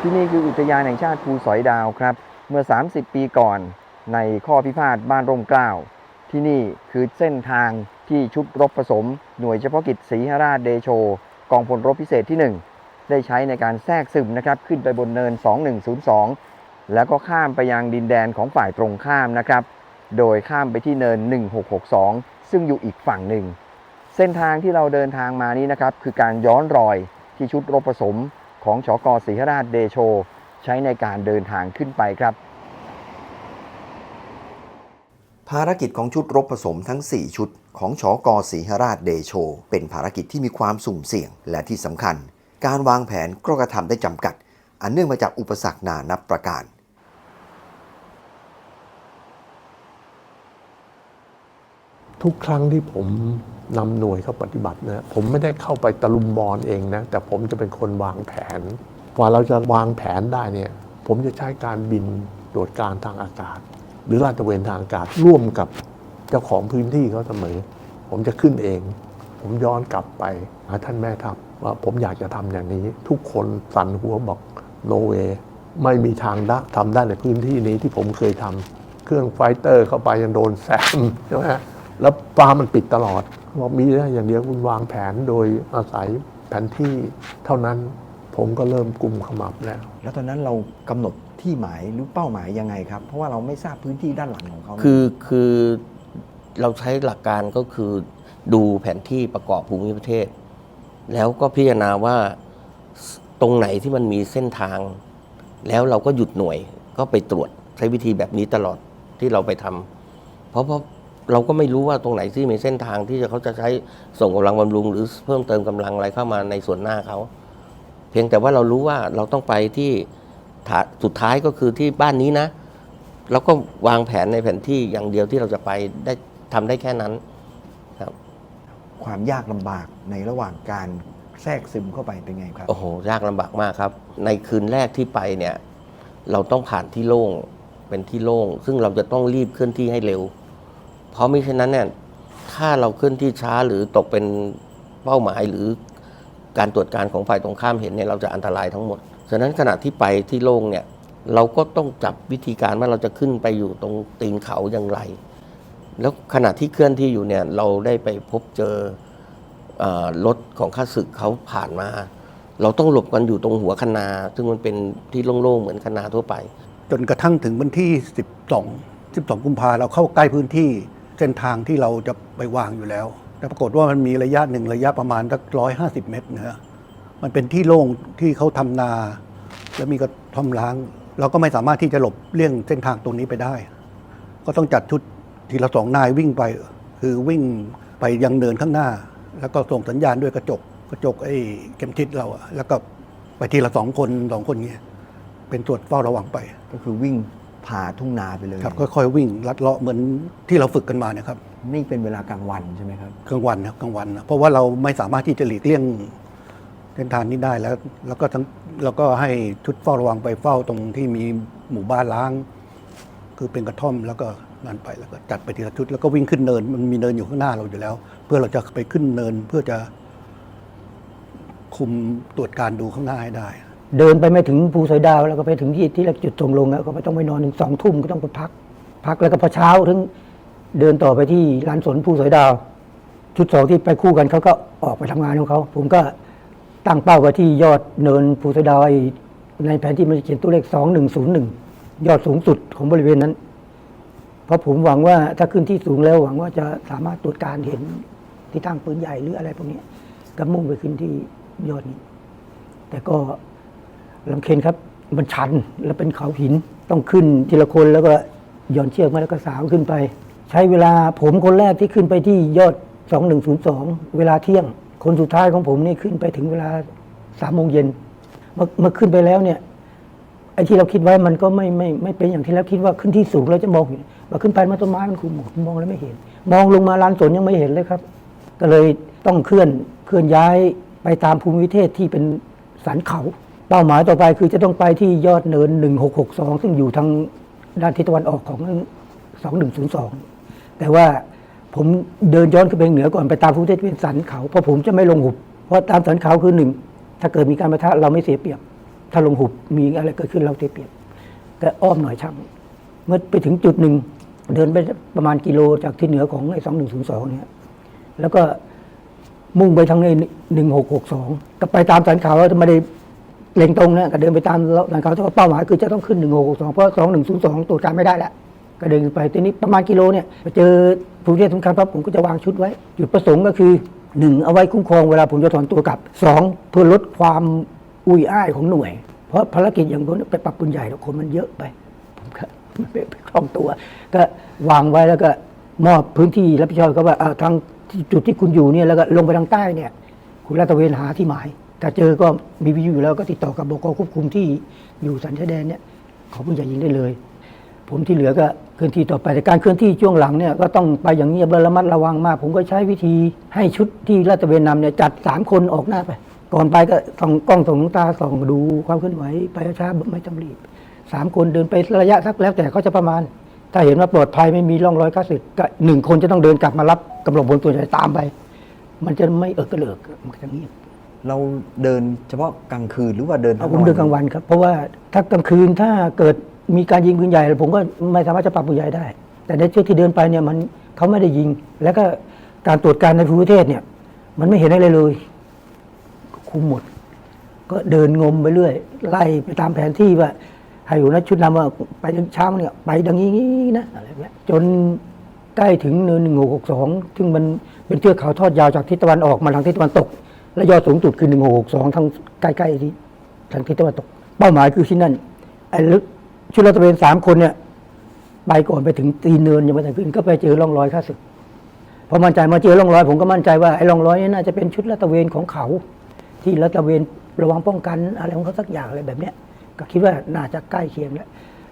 ที่นี่คืออุทยานแห่งชาติภูสอยดาวครับ เมื่อ 30 ปีก่อนในข้อพิพาทบ้านร่มเกล้าที่นี่คือเส้นทางที่ชุดรบผสม หน่วยเฉพาะกิจศรีหราชเดโช กองพลรบพิเศษที่ 1 ได้ใช้ในการแทรกซึมนะครับขึ้นไปบนเนิน 2102 แล้วก็ข้ามไปยังดินแดนของฝ่ายตรงข้ามนะครับ โดยข้ามไปที่เนิน 1662 ซึ่งอยู่อีกฝั่งหนึ่ง เส้นทางที่เราเดินทางมานี้นะครับคือการย้อนรอยที่ชุดรบผสม ของชกศรีหราชเดโช ใช้ในการเดินทางขึ้นไปครับ ภารกิจของชุดรบผสมทั้ง 4 ชุด ของชอกศรีหราชเดโช เป็นภารกิจที่มีความสุ่มเสี่ยงและที่สำคัญ การวางแผนก็กระทำได้จำกัด อันเนื่องมาจากอุปสรรคนานับประการทุกครั้งที่ผม นำหน่วยเข้าปฏิบัตินะผมไม่ได้เข้าไปตะลุมบอลเองนะแต่ผมจะเป็นคนวางแผนกว่าเราจะวางแผนได้เนี่ยผมจะใช้การบินตรวจการทางอากาศ หรือลาดตระเวนทางอากาศร่วมกับเจ้าของพื้นที่เขาเสมอ ผมจะขึ้นเอง ผมย้อนกลับไปหาท่านแม่ทัพว่าผมอยากจะทำอย่างนี้ ทุกคนสั่นหัวบอกโนเวไม่มีทางได้ทำได้ในพื้นที่นี้ที่ผมเคยทำเครื่องไฟเตอร์เข้าไปยังโดนแซมใช่ไหมฮะแล้วฟ้ามันปิดตลอด บอกมีได้อย่างเดียวคุณวางแผนโดยอาศัยแผนที่เท่านั้นผมก็เริ่มกลุ่มขมับแล้ว แล้วตอนนั้นเรากำหนดที่หมายหรือเป้าหมายยังไงครับ เพราะว่าเราไม่ทราบพื้นที่ด้านหลังของเขาคือคือเราใช้หลักการก็คือดูแผนที่ประกอบภูมิประเทศ แล้วก็พิจารณาว่าตรงไหนที่มันมีเส้นทาง แล้วเราก็หยุดหน่วยก็ไปตรวจใช้วิธีแบบนี้ตลอดที่เราไปทำเพราะเพราะ เราก็ไม่รู้ว่าตรงไหนที่มีเส้นทางที่จะเขาจะใช้ส่งกำลังบำรุง หรือเพิ่มเติมกำลังอะไรเข้ามาในส่วนหน้าเขาเพียงแต่ว่าเรารู้ว่าเราต้องไปที่ฐานสุดท้ายก็คือที่บ้านนี้นะแล้วก็วางแผนในแผนที่อย่างเดียวที่เราจะไปได้ทำได้แค่นั้นความยากลำบากในระหว่างการแทรกซึมเข้าไปเป็นไงครับโอ้โหยากลำบากมากครับ ในคืนแรกที่ไปเนี่ย เราต้องผ่านที่โล่งเป็นที่โล่ง ซึ่งเราจะต้องรีบเคลื่อนที่ให้เร็ว เพราะมิฉะนั้นเนี่ยถ้าเราเคลื่อนที่ช้าหรือตกเป็นเป้าหมายหรือการตรวจการของฝ่ายตรงข้ามเห็นเนี่ยเราจะอันตรายทั้งหมด ฉะนั้นขณะที่ไปที่โล่งเนี่ยเราก็ต้องจับวิธีการว่าเราจะขึ้นไปอยู่ตรงตีนเขาอย่างไร แล้วขณะที่เคลื่อนที่อยู่เนี่ยเราได้ไปพบเจออรถของข้าศึกเขาผ่านมา เราต้องหลบกันอยู่ตรงหัวคนา ซึ่งมันเป็นที่โล่งๆเหมือนคนาทั่วไป จนกระทั่งถึงวันที่ 12 12 กุมภาเราเข้าใกล้พื้นที่ เส้นทางที่เราจะไปวางอยู่แล้ว แต่ปรากฏว่ามันมีระยะหนึ่งระยะประมาณสักร้อยห้าสิบเมตรนะฮะมันเป็นที่โล่งที่เขาทำนา แล้วมีกระท่อมล้าง เราก็ไม่สามารถที่จะหลบเลี่ยงเส้นทางตรงนี้ไปได้ ก็ต้องจัดชุดทีละสองนายวิ่งไป คือวิ่งไปยังเนินข้างหน้า แล้วก็ส่งสัญญาณด้วยกระจกกระจกไอ้เข็มทิศเราแล้วก็ไปทีละสองคนสองคนเงี้ยเป็นตรวจเฝ้าระวังไป ก็คือวิ่ง ผ่าทุ่งนาไปเลยครับค่อยๆวิ่งลัดเลาะเหมือนที่เราฝึกกันมาเนี่ยครับนี่เป็นเวลากลางวันใช่ไหมครับกลางวันนะครับกลางวันนะเพราะว่าเราไม่สามารถที่จะหลีกเลี่ยงเส้นทางนี้ได้แล้ว แล้วก็ทั้งแล้วก็ให้ชุดเฝ้าระวังไปเฝ้าตรงที่มีหมู่บ้านล้าง คือเป็นกระท่อมแล้วก็นั่นไปแล้วก็จัดไปทีละชุดแล้วก็วิ่งขึ้นเนินมันมีเนินอยู่ข้างหน้าเราอยู่แล้ว เพื่อเราจะไปขึ้นเนินเพื่อจะคุมตรวจการดูข้างหน้าให้ได้ เดินไปไม่ถึงภูสอยดาว แล้วก็ไปถึงที่ที่เราจุดส่งลงแล้วก็ไม่ต้องไปนอนถึงสองทุ่มก็ต้องไปพัก พักแล้วก็พอเช้าถึงเดินต่อไปที่ลานสนภูสอยดาว ชุดสองที่ไปคู่กันเขาก็ออกไปทำงานของเขาผมก็ตั้งเป้าไว้ที่ยอดเนินภูสอยดาวในแผนที่มันเขียนตัวเลขสองหนึ่งศูนย์หนึ่งยอดสูงสุดของบริเวณนั้น เพราะผมหวังว่าถ้าขึ้นที่สูงแล้วหวังว่าจะสามารถตรวจการเห็นที่ตั้งปืนใหญ่หรืออะไรพวกนี้ก็มุ่งไปขึ้นที่ยอดนี้ แต่ก็ ลำเค็ญครับมันชันแล้วเป็นเขาหินต้องขึ้นทีละคนแล้วก็หย่อนเชือกมาแล้วก็สาวขึ้นไป ใช้เวลาผมคนแรกที่ขึ้นไปที่ยอด 2102 เวลาเที่ยง คนสุดท้ายของผมนี่ขึ้นไปถึงเวลาสามโมงเย็นเมื่อขึ้นไปแล้วเนี่ยไอ้ที่เราคิดไว้มันก็ไม่ไม่ไม่เป็นอย่างที่เราคิดว่าขึ้นที่สูงเราจะมองเห็นว่าขึ้นไปมาต้นไม้มันคุมหมดมองแล้วไม่เห็น มองลงมาลานสนยังไม่เห็นเลยครับ ก็เลยต้องเคลื่อนเคลื่อนย้ายไปตามภูมิประเทศที่เป็นสันเขา เป้าหมายต่อไปคือจะต้องไปที่ยอดเนิน 1662 ซึ่งอยู่ทางด้านทิศตะวันออกของ 2102 แต่ว่าผมเดินย้อนขึ้นไปเหนือก่อนไปตามภูเทศเป็นสันเขาเพราะผมจะไม่ลงหุบ เพราะตามสันเขาคือหนึ่งถ้าเกิดมีการประทะเราไม่เสียเปรียบ ถ้าลงหุบมีอะไรเกิดขึ้นเราเสียเปรียบก็อ้อมหน่อยช่างเมื่อไปถึงจุดหนึ่งเดินไปประมาณกิโลจากที่เหนือของไอ้สองหนึ่งศูนย์สองเนี่ยแล้วก็มุ่งไปทางไอ้หนึ่งหกหกสองก็ไปตามสันเขาไม่ได้ เล็งตรงนะก็เดินไปตามสันเขาแต่ว่าเป้าหมายคือจะต้องขึ้นหนึ่งหกหกสองเพราะสองหนึ่งศูนย์สองตรวจการไม่ได้แล้วก็เดินไปทีนี้ประมาณกิโลเนี่ยไปเจอภูเทศสำคัญปั๊บผมก็จะวางชุดไว้ จุดประสงค์ก็คือหนึ่งเอาไว้คุ้มครองเวลาผมจะถอนตัวกลับสองเพื่อลดความอุ้ยอ้ายของหน่วย เพราะภารกิจอย่างผมไปปรับปืนใหญ่แล้วคนมันเยอะไป ผมก็ไม่ไปคล่องตัว ก็วางไว้แล้วก็มอบพื้นที่รับผิดชอบก็ว่าอ่าทางจุดที่คุณอยู่เนี่ยแล้วก็ลงไปทางใต้เนี่ย คุณลาดตระเวนหาที่หมาย ถ้าเจอก็มีวิทยุอยู่แล้วก็ติดต่อกับบกควบคุมที่อยู่สันชายแดนเนี่ยขอผู้ใหญ่ยิงได้เลย ผมที่เหลือก็เคลื่อนที่ต่อไปแต่การเคลื่อนที่ช่วงหลังเนี่ยก็ต้องไปอย่างเงียบและระมัดระวังมาก ผมก็ใช้วิธีให้ชุดที่ลาดตระเวนนำเนี่ยจัดสามคนออกหน้าไป ก่อนไปก็ส่องกล้องส่องตาส่องดูความเคลื่อนไหวไปช้าไม่ต้องรีบสามคนเดินไประยะสักแล้วแต่เขาจะประมาณ ถ้าเห็นว่าปลอดภัยไม่มีร่องรอยคลาสสิกก็หนึ่งคนจะต้องเดินกลับมารับกำลังพลตัวใหญ่ตามไป มันจะไม่เอิกกระเลิกมันจะเงียบ เราเดินเฉพาะกลางคืนหรือว่าเดินเอาทั้งผมเดินกลางวันครับ เพราะว่าถ้ากลางคืนถ้าเกิดมีการยิงปืนใหญ่ผมก็ไม่สามารถจะปรับปืนใหญ่ได้ แต่ในช่วงที่เดินไปเนี่ยมันเขาไม่ได้ยิง แล้วก็การตรวจการในภูมิประเทศเนี่ย มันไม่เห็นอะไรเลย คุมหมด ก็เดินงมไปเรื่อย ไล่ไปตามแผนที่ว่าให้อยู่นะชุดนำว่าไปทางเช้าเนี่ยไปดังนี้นะอะไรแบบเนี้ยจนใกล้ถึงเนินหนึ่งหกหกสองซึ่งมันเป็นเทือกเขาทอดยาวจากทิศตะวันออกมาทางทิศตะวันตก และยอดสูงสุดคือหนึ่งหกสองทางใกล้ๆที่ทางทิศตะวันตก เป้าหมายคือที่นั่นไอ้ลึกชุดลาดตะเวนสามคนเนี่ยไปก่อนไปถึงตีนเนินยังไม่ถึงขึ้น ก็ไปเจอร่องรอยข้าศึกพอมั่นใจมาเจอร่องรอย ผมก็มั่นใจว่าไอ้ร่องรอยนี้น่าจะเป็นชุดลาดตะเวนของเขา ที่ลาดตะเวนระวังป้องกันอะไรของเขาสักอย่างอะไรแบบเนี้ยก็คิดว่าน่าจะใกล้เคียงแล้ว